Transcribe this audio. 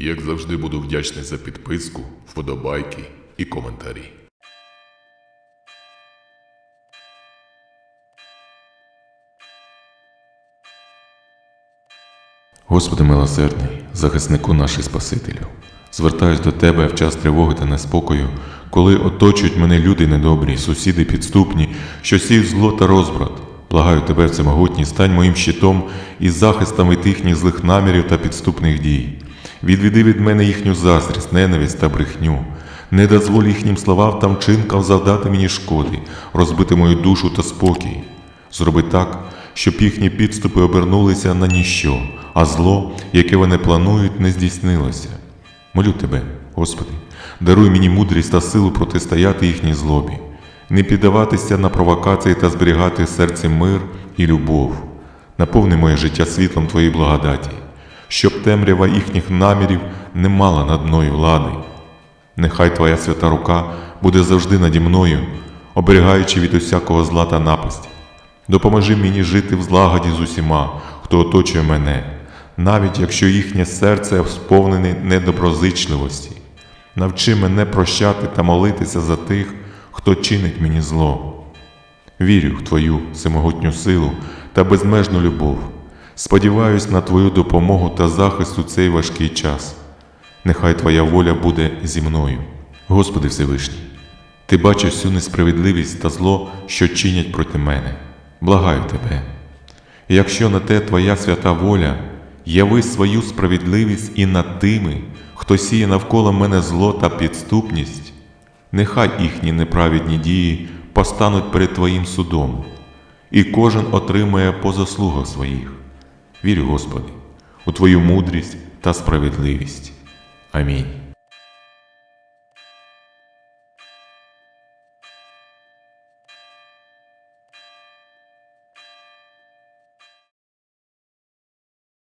Як завжди, буду вдячний за підписку, вподобайки і коментарі. Господи милосердний, захиснику наший Спасителю, звертаюсь до Тебе в час тривоги та неспокою, коли оточують мене люди недобрі, сусіди підступні, що сіють зло та розбрат. Благаю Тебе, всемогутній, стань моїм щитом і захистом від їхніх злих намірів та підступних дій. Відведи від мене їхню заздрість, ненависть та брехню. Не дозволь їхнім словам та вчинкам завдати мені шкоди, розбити мою душу та спокій. Зроби так, щоб їхні підступи обернулися на ніщо, а зло, яке вони планують, не здійснилося. Молю тебе, Господи, даруй мені мудрість та силу протистояти їхній злобі, не піддаватися на провокації та зберігати в серці мир і любов. Наповни моє життя світлом Твоєї благодаті, щоб темрява їхніх намірів не мала над мною влади. Нехай Твоя свята рука буде завжди наді мною, оберігаючи від усякого зла та напасті. Допоможи мені жити в злагоді з усіма, хто оточує мене, навіть якщо їхнє серце сповнене недоброзичливості. Навчи мене прощати та молитися за тих, хто чинить мені зло. Вірю в Твою всемогутню силу та безмежну любов. Сподіваюсь на Твою допомогу та захист у цей важкий час. Нехай Твоя воля буде зі мною. Господи Всевишній, Ти бачиш всю несправедливість та зло, що чинять проти мене. Благаю Тебе. Якщо на те Твоя свята воля, яви свою справедливість і над тими, хто сіє навколо мене зло та підступність, нехай їхні неправедні дії постануть перед Твоїм судом, і кожен отримає по заслугах своїх. Вірю, Господи, у Твою мудрість та справедливість. Амінь.